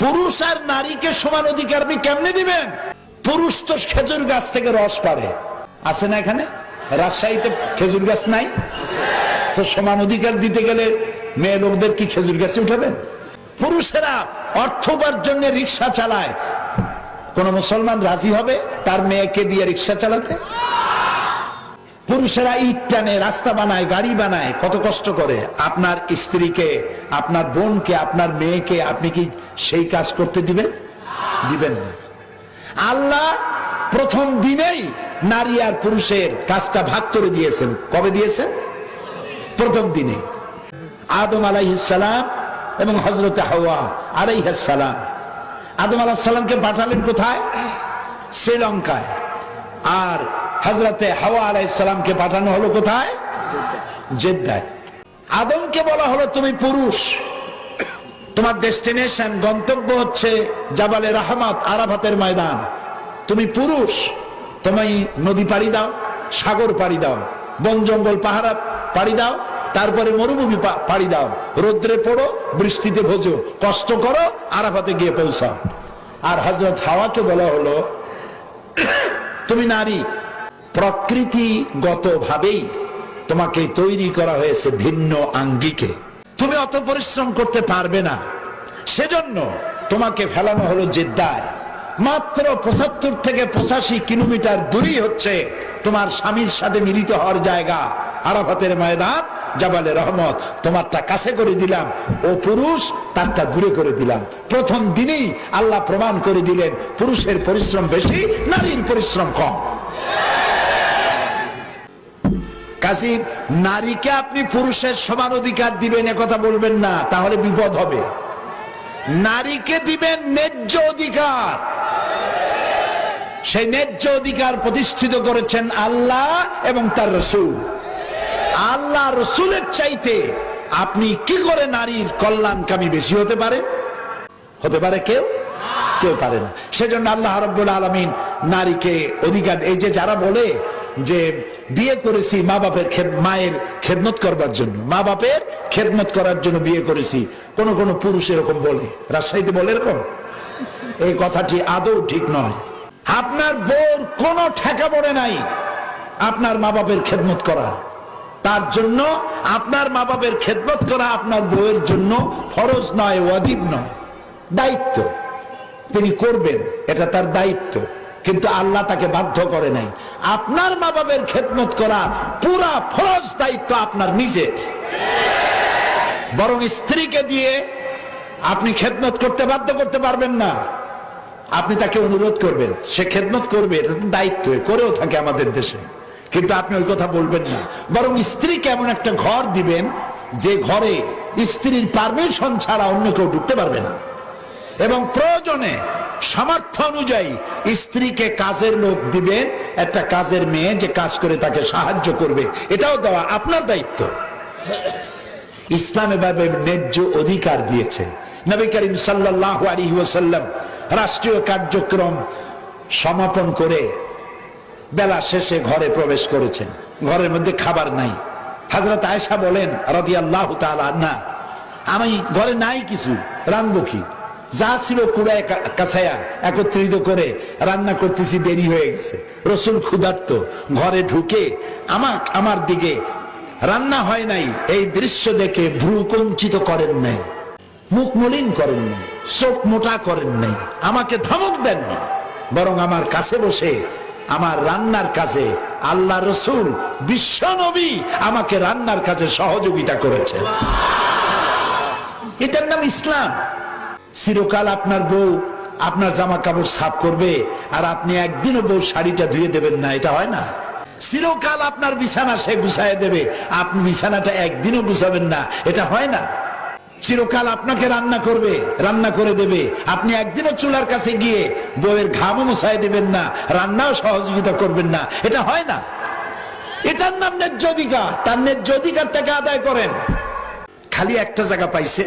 পুরুষ আর নারীকে সমান অধিকার আপনি কেমনে দিবেন? পুরুষ তো খেজুর গাছ থেকে রস পারে। আছে না এখানে? রাজশাহীতে খেজুর গাছ নাই? তো সমান অধিকার দিতে গেলে মেয়ে লোকদের কি খেজুর গাছে উঠাবেন? পুরুষেরা অর্থ উপার্জনে রিক্সা চালায়। কোন মুসলমান রাজি হবে? তার মেয়েকে দিয়ে রিক্সা চালাতে? পুরুষেরা ইট টানে, রাস্তা বানায়, গাড়ি বানায়, কত কষ্ট করে। আপনার স্ত্রীকে, আপনার বোনকে, আপনার মেয়েকে আপনি কি সেই কাজ করতে দিবেন? দিবেন না। আল্লাহ প্রথম দিনেই নারী আর পুরুষের কাজটা ভাগ করে দিয়েছেন। কবে দিয়েছেন? প্রথম দিনে আদম আলাইহিসালাম এবং হজরত হাওয়া আলাইহাসালাম আদম আলাহিসাল্লামকে পাঠালেন কোথায়? শ্রীলঙ্কায়। আর হজরতে হাওয়া আলাইসালামকে পাঠানো হলো কোথায়? জেদ্দায়। আদমকে বলা হলো, তুমি পুরুষ। তোমার ডেস্টিনেশন, গন্তব্য হচ্ছে জাবালে রাহমাত, আরাফাতের ময়দান। তুমি পুরুষ। তুমি নদী পাড়ি দাও, সাগর পাড়ি দাও, বন জঙ্গল পাহাড়া পাড়ি দাও, তারপরে মরুভূমি পাড়ি দাও। রোদ্রে পড়ো, বৃষ্টিতে ভোজো, কষ্ট করো, আরাফাতে গিয়ে পৌঁছাও। আর হজরত হাওয়াকে বলা হলো, তুমি নারী প্রকৃতিগত ভাবেই তোমাকে তৈরি করা হয়েছে ভিন্ন আঙ্গিকে। তুমি অত পরিশ্রম করতে পারবে না। সেজন্য তোমাকে ফেলানো হলো জেদ্দায়। মাত্র পঁচাত্তর থেকে পঁচাশি কিলোমিটার দূরই হচ্ছে তোমার স্বামীর সাথে মিলিত হওয়ার জায়গা। আরাফাতের ময়দান, জাবালে রহমত। তোমারটা কাছে করে দিলাম, ও পুরুষ, তারটা দূরে করে দিলাম। প্রথম দিনেই আল্লাহ প্রমাণ করে দিলেন, পুরুষের পরিশ্রম বেশি, নারীর পরিশ্রম কম। কাজী নারীকে আপনি পুরুষের সমান অধিকার দিবেন কথা বলবেন না, তাহলে বিপদ হবে। নারীকে দিবেন ন্যায্য অধিকার। সেই ন্যায্য অধিকার প্রতিষ্ঠিত করেছেন আল্লাহ এবং তার রসুল। আল্লাহ রসুলের চাইতে আপনি কি করে নারীর কল্যাণকামী বেশি হতে পারে? হতে পারে কেউ? কেউ পারে না। সেজন্য আল্লাহ রব্বুল আলমিন নারীকে অধিকার, এই যে যারা বলে যে বিয়ে করেছি মা বাপের মায়ের খেদমত করবার জন্য। মা বাপের খেদমত করার জন্য বিয়ে করেছি। কোন কোন পুরুষ এরকম বলে। রাজশাহীতে বলে এরকম? এই কথাটি আদৌ ঠিক নয়। আপনার বোর কোনো ঠেকা পড়ে নাই আপনার মা বাপের খেদমত করা তার জন্য আপনার মা বাপের খেদমত করা আপনার বউয়ের জন্য ফরজ নয়, ওয়াজিব নয়। দায়িত্ব। তিনি করবেন, এটা তার দায়িত্ব। কিন্তু আল্লাহ তাকে বাধ্য করে নাই। আপনার মা বাবের খেদমত করা পুরা ফরজ দায়িত্ব আপনার নিজের বরং স্ত্রীকে দিয়ে আপনি খেদমত করতে বাধ্য করতে পারবেন না। আপনি তাকে অনুরোধ করবেন, সে খেদমত করবে দায়িত্ব, করেও থাকে আমাদের দেশে। কিন্তু আপনি ওই কথা বলবেন না। বরং স্ত্রীকে এমন একটা ঘর দিবেন, যে ঘরে স্ত্রীর পারমিশন ছাড়া অন্য কেউ ঢুকতে পারবে না। এবং প্রয়োজনে সামর্থ্য অনুযায়ী স্ত্রীকে কাজের লোক দিবেন, একটা কাজের মেয়ে যে কাজ করে তাকে সাহায্য করবে। এটাও দেওয়া আপনার দায়িত্ব। ইসলাম এভাবে ন্যায্য অধিকার দিয়েছে। নবী করিম সাল্লাহ আলী ওসাল্লাম রাষ্ট্রীয় কার্যক্রম সমাপন করে বেলা শেষে ঘরে প্রবেশ করেছেন। ঘরের মধ্যে খাবার নাই। হাজরত আয়েশা বলেন রাদি আল্লাহ না আমি ঘরে নাই কিছু রানবো কি? যা ছিল কুড়ায় কাছায়া একত্রিত করে রান্না করতেছি, দেরি হয়ে গেছে। রসুল ক্ষুধার্ত, ঘরে ঢুকে আমার আমার দিকে, রান্না হয় নাই, এই দৃশ্য দেখে ভ্রু কঞ্চিত করেন নাই, মুখ মলিন করেন নাই, চোখ মোটা করেন নাই, আমাকে ধমক দেন দেননি বরং আমার কাছে বসে, আমার রান্নার কাজে আল্লাহ রসুল, বিশ্ব নবী আমাকে রান্নার কাজে সহযোগিতা করেছে এটার নাম ইসলাম। চিরকাল আপনার বউ আপনার জামা কাপড় সাফ করবে আর আপনি একদিনও বউ শাড়িটা ধুয়ে দেবেন না, এটা হয় না। চিরকাল আপনার বিছানা সে গুছায় দেবে, আপনি বিছানাটা একদিনও গুছাবেন না, এটা হয় না। চিরকাল আপনাকে রান্না করবে, রান্না করে দেবে, আপনি একদিনও চুলার কাছে গিয়ে বউয়ের ঘামও মুছায় দেবেন না, রান্নাও সহযোগিতা করবেন না, এটা হয় না। এটার নাম ন্যায্য অধিকার, তার ন্যায্য অধিকার থেকে আদায় করেন। খালি একটা জায়গা পাইছে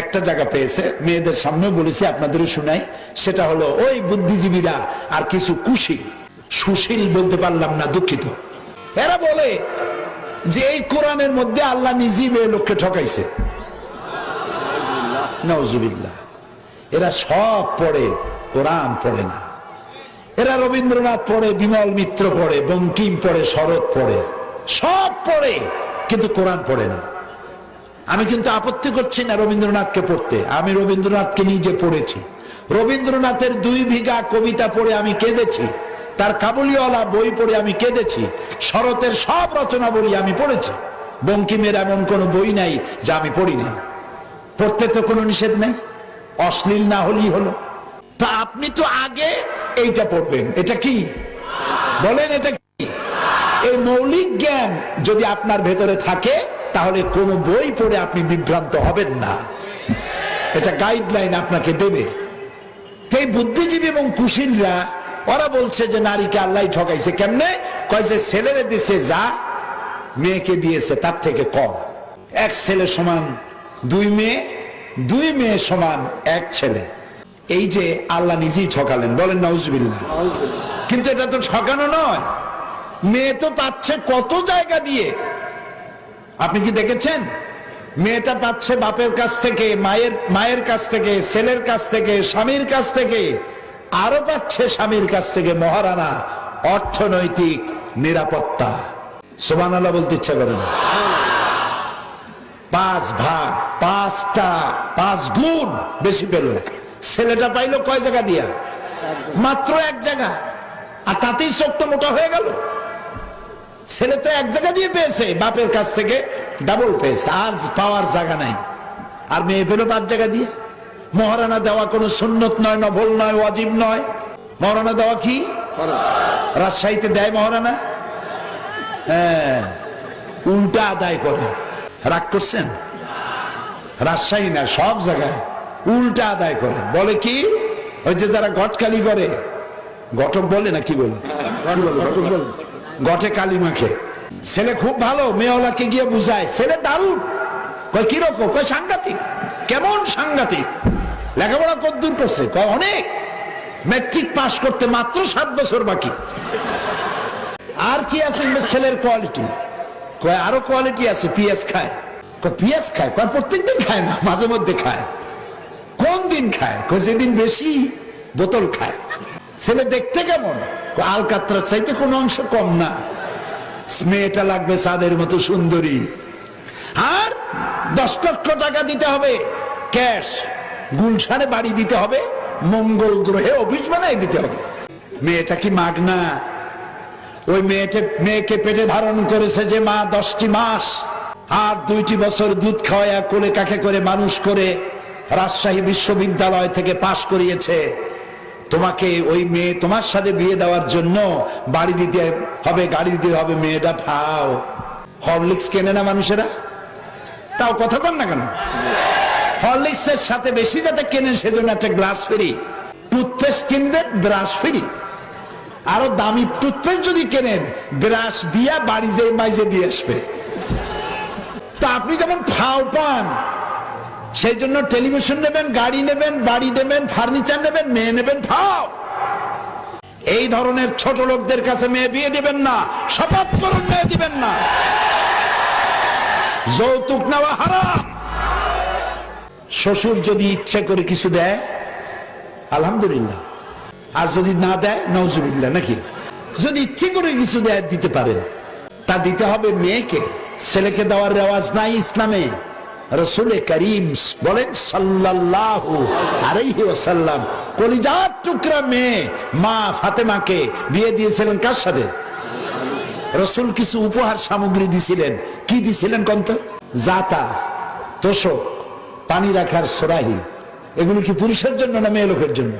একটা জায়গা পেয়েছে, মেয়েদের সামনে বলেছি, আপনাদেরও শুনাই, সেটা হলো ওই বুদ্ধিজীবীরা আর কিছু কুশীল। সুশীল বলতে পারলাম না, দুঃখিত। এরা বলে যে এই কোরআনের মধ্যে আল্লাহ নিজেই মেয়ে লোককে ঠকাইছে। এরা সব পড়ে, কোরআন পড়ে না। এরা রবীন্দ্রনাথ পড়ে, বিমল মিত্র পড়ে, বঙ্কিম পড়ে, শরৎ পড়ে। সব পড়ে, কিন্তু কোরআন পড়ে না। আমি কিন্তু আপত্তি করছি না রবীন্দ্রনাথকে পড়তে। আমি রবীন্দ্রনাথকে নিজে পড়েছি। রবীন্দ্রনাথের দুই বিঘা কবিতা পড়ে আমি কেঁদেছি। তার কাবুলিওয়ালা বই পড়ে আমি কেঁদেছি। শরতের সব রচনা বলি আমি পড়েছি। বঙ্কিমের এমন কোনো বই নাই যা আমি পড়ি নাই পড়তে তো কোনো নিষেধ নেই। অশ্লীল না হলেই হলো। তা আপনি তো আগে এইটা পড়বেন। এটা কি? বলেন এটা কি? এই মৌলিক জ্ঞান যদি আপনার ভেতরে থাকে তাহলে কোন বই পড়ে আপনি বিভ্রান্ত হবেন না। এটা গাইডলাইন আপনাকে দেবে। এই বুদ্ধিজীবী এবং কুশীলরা ওরা বলছে যে নারীকে আল্লাহ ঠকাইছে। কেমনে? কয় যে ছেলেরে দিছে যা মেয়েকে দিয়েছে তার থেকে কম। এক ছেলে সমান দুই মেয়ে দুই মেয়ে সমান এক ছেলে। এই যে আল্লাহ নিজেই ঠকালেন বলেন নাউজবিল্লাহ। কিন্তু এটা তো ঠকানো নয়। মেয়ে তো পাচ্ছে কত জায়গা দিয়ে আপনি কি দেখেছেন? মেয়েটা পাচ্ছে বাপের কাছ থেকে, মায়ের মায়ের কাছ থেকে, ছেলের কাছ থেকে, স্বামীর কাছ থেকে, আরও পাচ্ছে স্বামীর কাছ থেকে মহারানা অর্থনৈতিক নিরাপত্তা। সোবান আল্লাহ বলতে ইচ্ছা করে না। পাঁচ ভাগ, পাঁচটা, পাঁচ গুণ বেশি পেল। ছেলেটা পাইলো কয় জায়গা দিয়া? মাত্র এক জায়গা। আর তাতেই চোখটা মোটা হয়ে গেল। ছেলে তো এক জায়গা দিয়ে পেয়েছে বাপের কাছ থেকে ডাবল পেয়েছে আর পাওয়ার জায়গা নাই। আর মেয়ে পেল পাঁচ জায়গা দিয়ে। মহারানা দেওয়া কোনো সুন্নত নয় নভল নয় ওয়াজিব নয়। মহারানা দেওয়া কি? রাজশাহীতে দেয় মহারানা? হ্যাঁ উল্টা আদায় করে। রাগ করছেন? রাজশাহী না সব জায়গায় উল্টা আদায় করে। বলে কি? ওই যে যারা গটকালি করে। ঘটক বলে না কি বলে? কি বলে? ঘটক বলে? গটে কালি মাখে। ছেলে খুব ভালো, মেয়েওয়ালাকে গিয়ে বুঝায়, ছেলে দারুণ। কয়, কীরকম? কয়, সাংঘাতিক। কেমন সাংঘাতিক? লেখাপড়া কদ্দূর করছে, কয়, অনেক। ম্যাট্রিক পাশ করতে মাত্র সাত বছর বাকি। আর কি আছে ছেলের কোয়ালিটি? কয়, আরও কোয়ালিটি আছে পিএস খায়। কয় পিএস খায়? কয় প্রত্যেকদিন খায় না, মাঝে মধ্যে খায়। কোন দিন খায়? কয়, যেদিন বেশি বোতল খায়। ছেলে দেখতে কেমন? আলকাত্রার চাইতে কোনো অংশ কম না। মেয়েটা লাগবে চাঁদের মতো সুন্দরী। আর দশ লক্ষ টাকা দিতে হবে ক্যাশ। গুলশানে বাড়ি দিতে হবে, মঙ্গল গ্রহে অফিস বানাই দিতে হবে। মেয়েটা কি মাগনা? ওই মেয়েটা, মেয়েকে পেটে ধারণ করেছে যে মা দশটি মাস, আর দুইটি বছর দুধ খাওয়াইয়া কোলে কাকে করে মানুষ করে রাজশাহী বিশ্ববিদ্যালয় থেকে পাশ করিয়েছে। তোমাকে ওই মেয়ে তোমার সাথে বিয়ে দেওয়ার জন্য বাড়ি দিতে হবে, গাড়ি দিতে হবে, মেয়েটা ফাও হরলিক্স কেনে না মানুষেরা? তাও কথা বল না কেন? হরলিক্সের সাথে বেশি যাতে কেনেন, সেজন্য একটা গ্লাস ফেরি। টুথপেস্ট কিনবেন ব্রাশ ফেরি। আরও দামি টুথপেস্ট যদি কেনেন, ব্রাশ দিয়া বাড়ি যে মাইজে দিয়ে আসবে। তা আপনি যেমন ফাও পান সেই জন্য টেলিভিশন নেবেন, গাড়ি নেবেন, বাড়ি নেবেন ফার্নিচার নেবেন, মেয়ে নেবেন ফাও এই ধরনের ছোট লোকদের কাছে মেয়ে বিয়ে দিবেন না, শপথ করুন, মেয়ে দিবেন না। যৌতুক নেওয়া হারাম। শ্বশুর যদি ইচ্ছে করে কিছু দেয়, আলহামদুলিল্লাহ। আর যদি না দেয় নজরুল্লাহ নাকি? যদি ইচ্ছে করে কিছু দেয়, দিতে পারেন। তা দিতে হবে মেয়েকে। ছেলেকে দেওয়ার রেওয়াজ নাই ইসলামে। রসুলে করিম বলেন, সাল্লাল্লাহু আলাইহি ওয়াসাল্লাম, কলিজার টুকরা মেয়ে মা ফাতেমাকে বিয়ে দিয়েছিলেন কার সাথে? রসুল কিছু উপহার সামগ্রী দিছিলেন। কি দিছিলেন কন্ত? জাতা, তোষক, পানি রাখার সরাহি। এগুলো কি পুরুষের জন্য না মেয়ে লোকের জন্য?